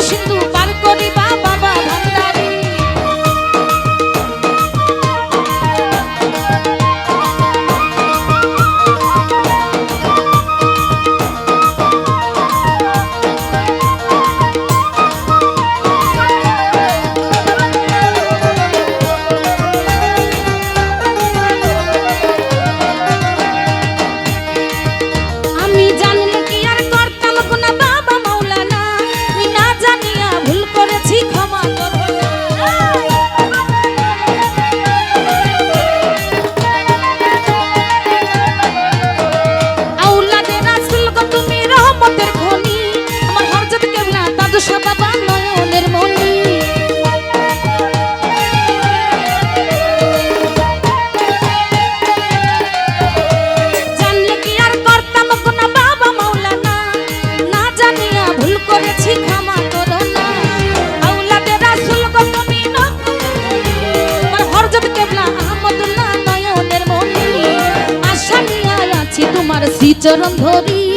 sin duda. শ্রীচরণ ধরি।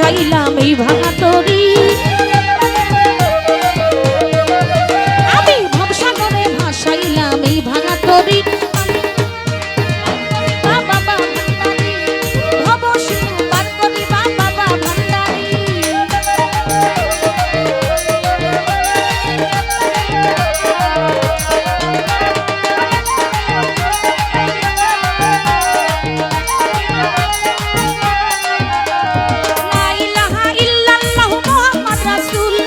বসাইলাম এই ভাঙা তরি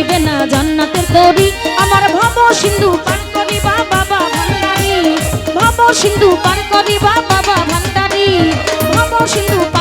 দিবে না জান্নাতের কবি। আমার ভব সিন্ধু পান কবি বাবা ভান্ডারি। ভব সিন্ধু পান কবি বাবা ভান্ডারি। ভব সিন্ধু পান